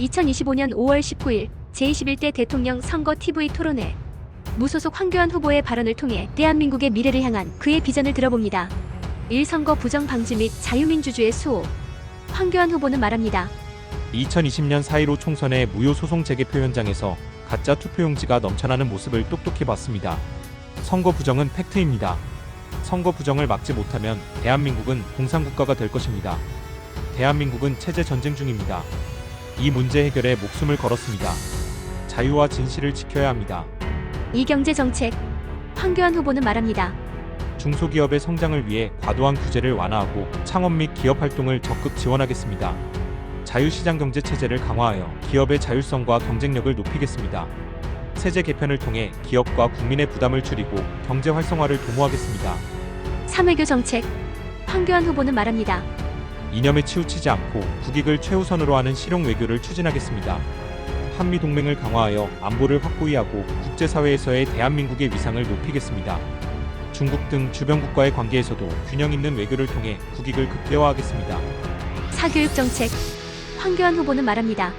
2025년 5월 19일 제21대 대통령 선거 TV 토론회 무소속 황교안 후보의 발언을 통해 대한민국의 미래를 향한 그의 비전을 들어봅니다. 1선거 부정 방지 및 자유민주주의 수호 황교안 후보는 말합니다. 2020년 4.15 총선의 무효 소송 재개표 현장에서 가짜 투표용지가 넘쳐나는 모습을 똑똑히 봤습니다. 선거 부정은 팩트입니다. 선거 부정을 막지 못하면 대한민국은 공산국가가 될 것입니다. 대한민국은 체제 전쟁 중입니다. 이 문제 해결에 목숨을 걸었습니다. 자유와 진실을 지켜야 합니다. 이 경제 정책 황교안 후보는 말합니다. 중소기업의 성장을 위해 과도한 규제를 완화하고 창업 및 기업 활동을 적극 지원하겠습니다. 자유시장 경제 체제를 강화하여 기업의 자율성과 경쟁력을 높이겠습니다. 세제 개편을 통해 기업과 국민의 부담을 줄이고 경제 활성화를 도모하겠습니다. 삼외교 정책 황교안 후보는 말합니다. 이념에 치우치지 않고 국익을 최우선으로 하는 실용 외교를 추진하겠습니다. 한미 동맹을 강화하여 안보를 확고히 하고 국제사회에서의 대한민국의 위상을 높이겠습니다. 중국 등 주변 국가의 관계에서도 균형 있는 외교를 통해 국익을 극대화하겠습니다. 사교육 정책 황교안 후보는 말합니다.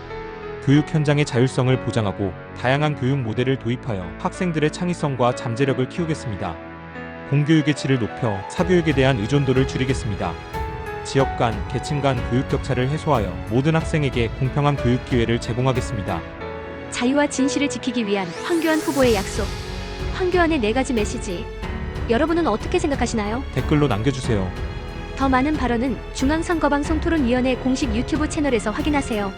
교육 현장의 자율성을 보장하고 다양한 교육 모델을 도입하여 학생들의 창의성과 잠재력을 키우겠습니다. 공교육의 질을 높여 사교육에 대한 의존도를 줄이겠습니다. 지역 간, 계층 간 교육 격차를 해소하여 모든 학생에게 공평한 교육 기회를 제공하겠습니다. 자유와 진실을 지키기 위한 황교안 후보의 약속 황교안의 네 가지 메시지 여러분은 어떻게 생각하시나요? 댓글로 남겨주세요. 더 많은 발언은 중앙선거방송 토론위원회 공식 유튜브 채널에서 확인하세요.